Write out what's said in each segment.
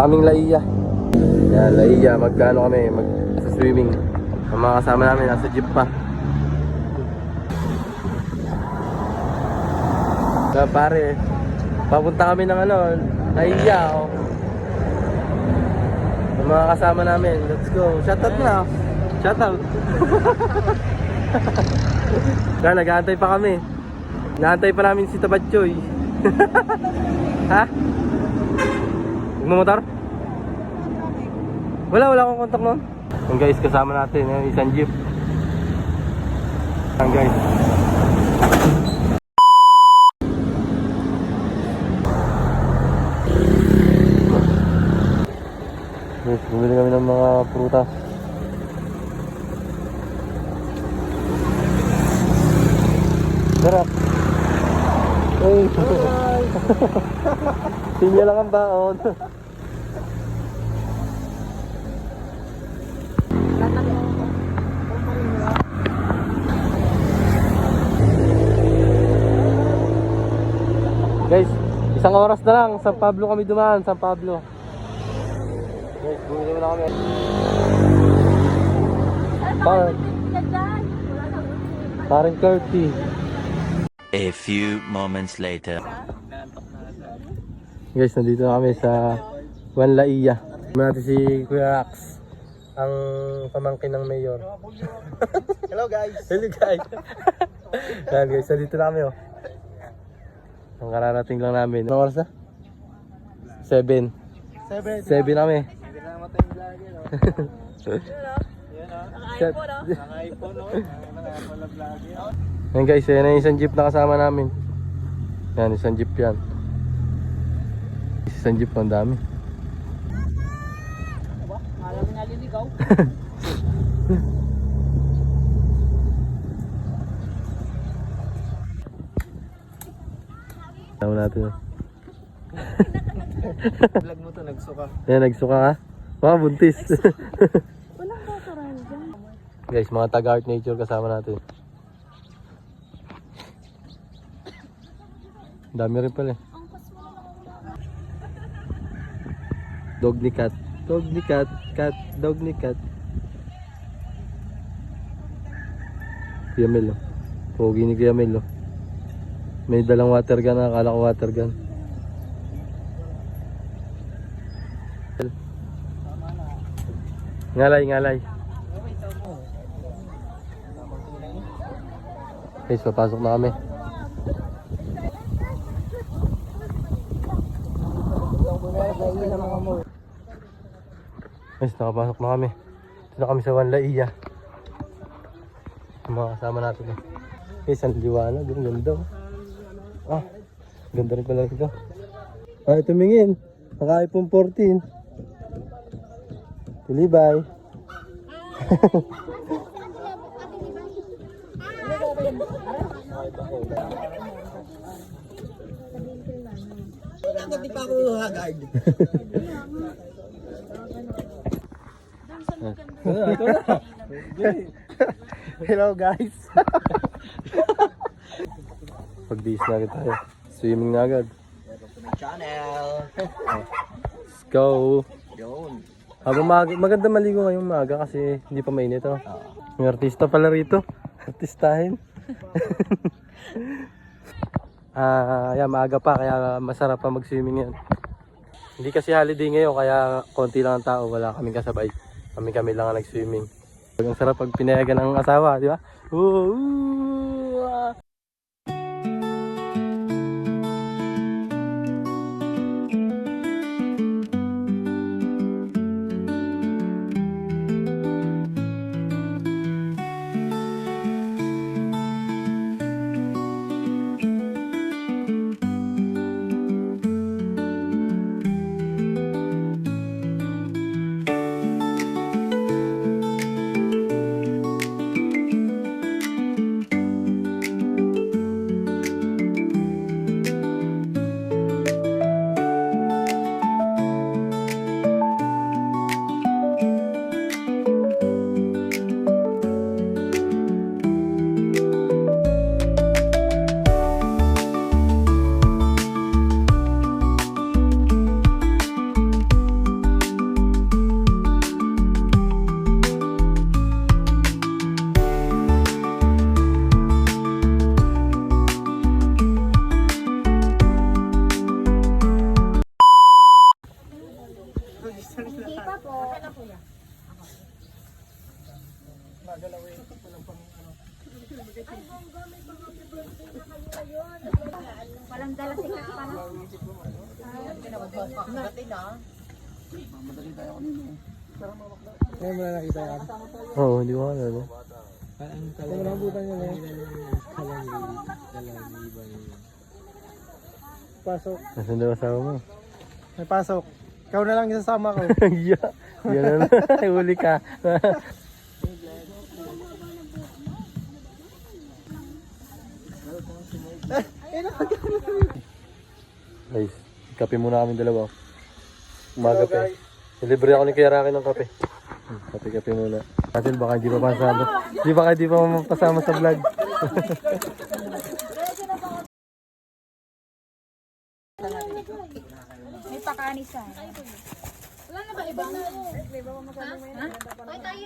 Guys, kaming Laiya. Yan, Laiya, magkano kami, mag sa swimming. Ang mga kasama namin, nasa jeep pa. Kaya pare, papunta kami ng ano, Laiya, oh. Ang mga kasama namin, let's go. Shoutout na, oh. Shoutout. Kaya nag-aantay pa kami. Naantay pa namin si Tabatchoy. ha? Magmamotor? Wala, wala akong contact noon. Yung guys, kasama natin, yung isang jeep. Yan guys. Guys, bumili kami ng mga prutas. Sarap. Hey. Sinya lang ang baon. Guys, isang oras na lang. San Pablo kami dumaan. San Pablo. Guys, bumili mo na kami. Par Parang Curty. A few moments later. Guys, nandito na kami sa Juan Laia. Kasama natin si Kuya Rax, ang pamangkin ng mayor. Hello guys. Hello guys! Yan guys, nandito na kami oh. Ang kararating lang namin. Anong oras na? 7. Seven. 7 na kami. Hindi na yung. Yan guys, yan ang isang jeep na kasama namin. Yan, isang jeep yan. Isang jeep, ang dami. Alam mo naliligaw. Tama natin. Vlog mo to, nagsuka. Yan, nagsuka ka. Mga buntis. Walang basaran dyan. guys, mga taga-art nature kasama natin. Dami rin pala eh. Dog ni cat. Dog ni cat. Cat. Dog ni cat. Kuya Mel oh. Pogi ni Kuya Mel oh. May dalang water gun. Akala ko water gun. Ngalay, ngalay. Guys, papasok na kami. Guys, nakapasok na kami. Dito na kami sa Wanlaia. Yung mga kasama natin. eh. Guys, ang liwanag. Ang ganda. oh. Ah, ganda rin pala ito. Ah, tumingin. Naka iPhone 14. Tilibay. Bakit di pa ako hagard? Hello guys. Pag-bis na agad tayo. Swimming na agad. Channel. Let's go. Yun. Habang mag maganda maligo ngayong maaga kasi hindi pa mainit oh. May artista pala rito. Artistahin. Ah, yeah, maaga pa kaya masarap pa mag-swimming yan. Hindi kasi holiday ngayon kaya konti lang ang tao, wala kaming kasabay. Kami kami lang ang nag-swimming. Ang sarap pag pinayagan ng asawa, di ba? Ooh, Pasok. Nasaan daw asawa mo? May pasok. Ikaw na lang isasama ko. yeah. Yan na. Huli ka. Guys, kape muna kami dalawa. Umaga pa. Libre ako ni Rocky ng kape. Hmm, Kape-kape muna. Natin baka hindi pa pasama. Di baka hindi pa mapasama sa vlog. May pakanisa. Wala na ba ibang? Ha? Ay, tayo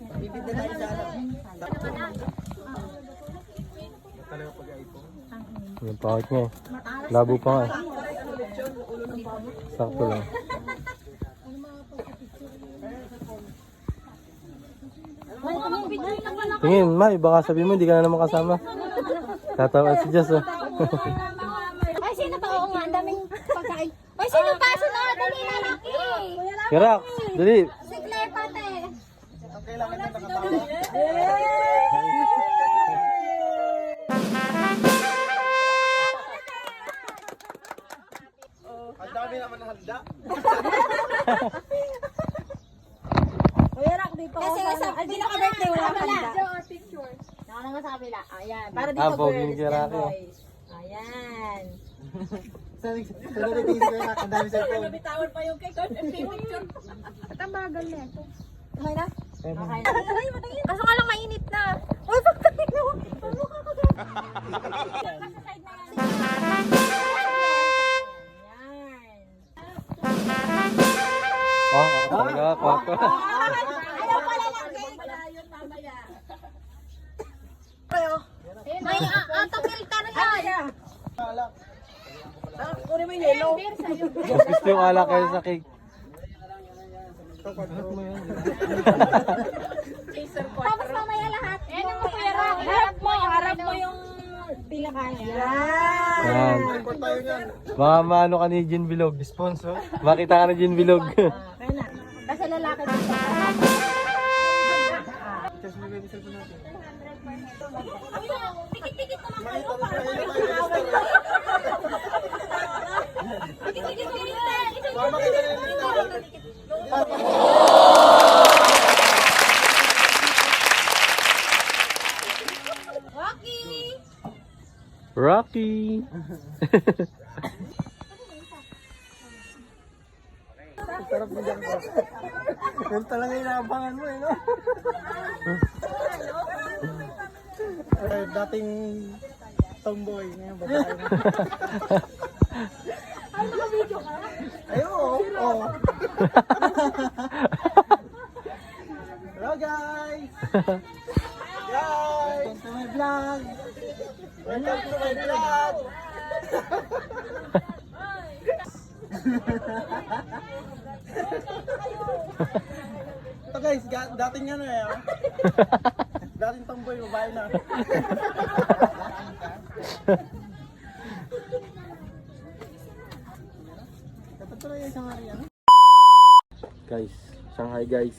lang. Ano? Yung pakot niya eh. Labo pa nga. Sakto lang. Tingin, May, baka sabi mo hindi ka na naman kasama. Tatawa si Jess oh. Ay, sino pa? Oo nga, ang daming pagkain. Ay, sino pa? Sunod, dali na laki. Kirak, dali. Dito Ah, Kiraki oh. Ayan. Sa sa darating ko na ang dami sa phone. Okay na? Okay na. Kaso nga lang mainit na. Uy, na. Ano ka kagad? Nasa side na yan. Ayan. Oh, ako talaga, kwarto. Ayaw pala lang, guys. May uh, atapilta na yan. Mas gusto yung alak kayo sa cake. Tapos mamaya lahat. Yan ang harap. Harap mo. Harap mo yung. Yan. Record tayo niyan. Baka maano ka ni Jean Bilog. Sponsor? Makita ka ni Jean Bilog. Kasi lalaki dito. Just may baby cellphone natin. Tikit-tikit naman kayo. Tikit-tikit mo rin tayo. Mama, kita na yung Rocky! Rocky! Sarap mo dyan ko. Yan talaga yung inaabangan mo eh, no? Dating tomboy. Ngayon ba tayo na? Ay, naka-video ka? Ay, oo. Hello, guys! Guys! Welcome to my vlog! Welcome to my vlog! Ito guys, dating ano eh. ah. dating tomboy, babae na. Dapat ko na yung isang hari, ano? guys, Shanghai guys.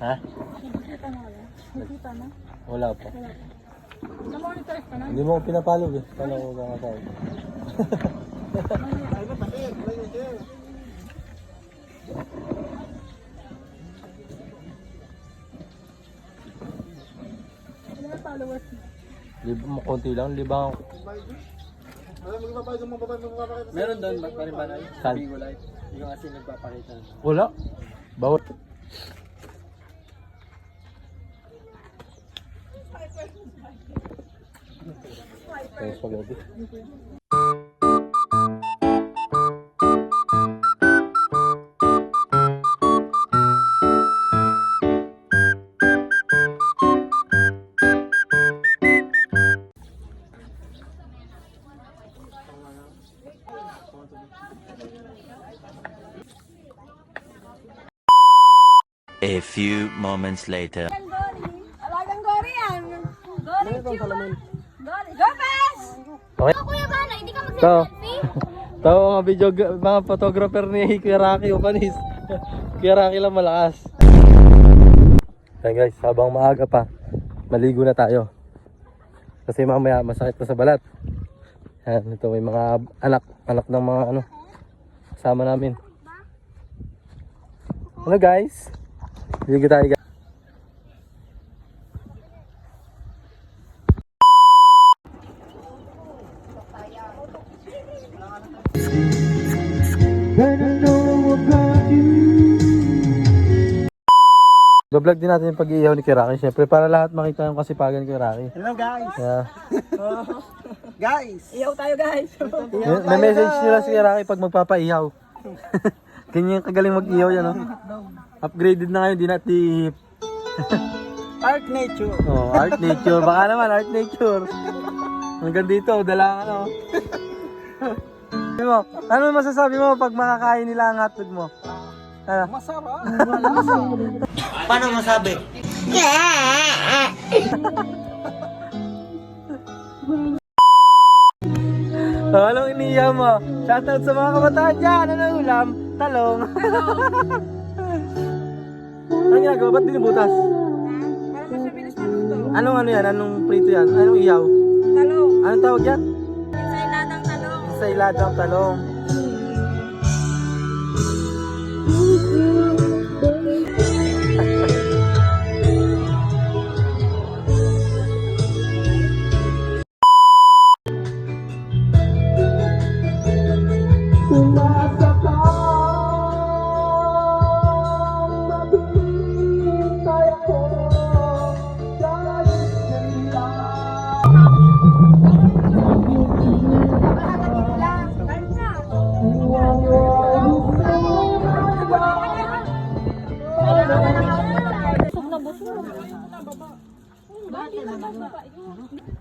Ha? Wala pa. Hindi mo ko pinapalog eh. Paano ko kakasal? Ay, konti lang, mo, magpapakita. Meron doon, magparimbanay. Saan? Bigo Live. Yung kasi nagpapakita. Wala. Bawal. Ayos pagdating. A few moments later. Alagang gori yan. Gori. Gori. Gomez! Okay. Ako kuya Bala, mag mga video, mga photographer ni Kuya Rocky Upanis. Kuya Rocky lang malakas. Ayan guys, habang maaga pa, maligo na tayo. Kasi mamaya masakit pa sa balat. Ayan, ito may mga anak, anak ng mga ano, kasama namin. Ano guys? Ligo tayo guys. Bablog din natin yung pag-iihaw ni Kuya Rocky. Siyempre, para lahat makita yung kasipagan ni Rocky. Hello guys. Yeah. Guys. Iyaw tayo guys. May, may message nila si Rocky pag magpapaihaw. Ganyan kagaling mag-ihaw yan, no? Upgraded na ngayon, di na tip. Art nature. Oh, art nature. Baka naman, art nature. Hanggang dito, dala ano. Ano mo, ano masasabi mo pag makakain nila ang hotdog mo? Ano? Masarap. Oh, anong iniyaw mo? Shoutout sa mga kabataan dyan. Ano ulam? Talong. Anong ginagawa? Ba't binibutas? Anong ano yan? Anong prito yan? Anong iyaw? Talong. Anong tawag yan? Sa iladang talong. Sa iladang talong. Busog na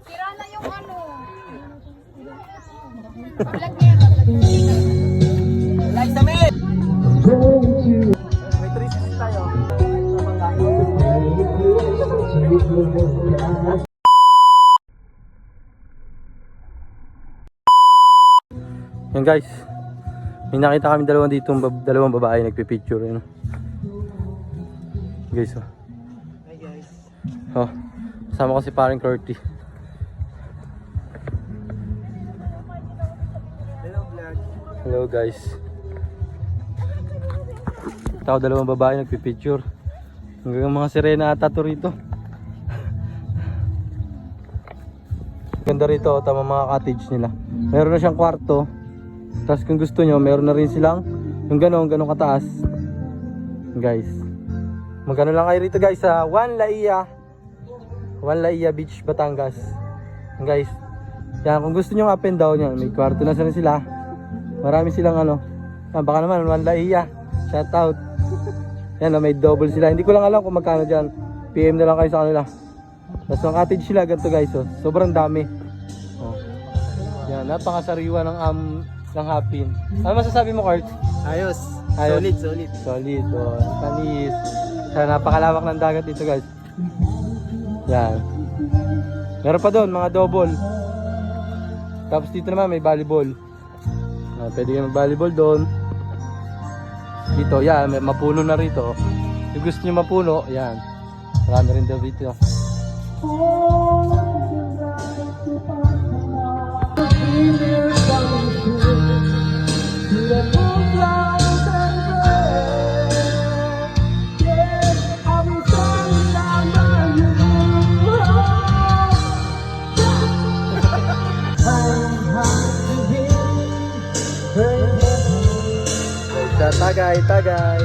Sira na yung ano. Vlog niya, vlog. Yan guys. May nakita kami dalawang dito, dalawang babae nagpi-picture yun. Guys, oh. Hi guys. Oh. Kasama ko si paring Curty. Hello vlog. Hello guys. Tao dalawang babae nagpi-picture. Hanggang mga sirena ata to rito. Ganda rito, tama mga cottage nila. Meron na siyang kwarto. Tapos kung gusto nyo, meron na rin silang yung gano'n, gano'n kataas. Guys. Magkano lang kayo rito guys sa Juan Laia. Juan Laia Beach, Batangas. Guys. Yan, kung gusto nyo up and down yan, may kwarto na rin sila. Marami silang ano. Ah, baka naman, Juan Laia. Shout out. Yan, oh, may double sila. Hindi ko lang alam kung magkano dyan. PM na lang kayo sa kanila. Tapos ang cottage sila, ganito guys. Oh. Sobrang dami. Oh. Yan, napakasariwa ng am ng hapin. Ano masasabi mo, Kurt? Ayos. Ayos. Solid, solid. Solid. Oh. Panis. Yan, napakalawak ng dagat dito guys. Yan. Meron pa doon, mga double. Tapos dito naman may volleyball. Ah, pwede kayo mag-volleyball doon. Dito, yan, may mapuno na rito. Kung gusto nyo mapuno, yan. Marami rin daw dito. Sa tagay, tagay.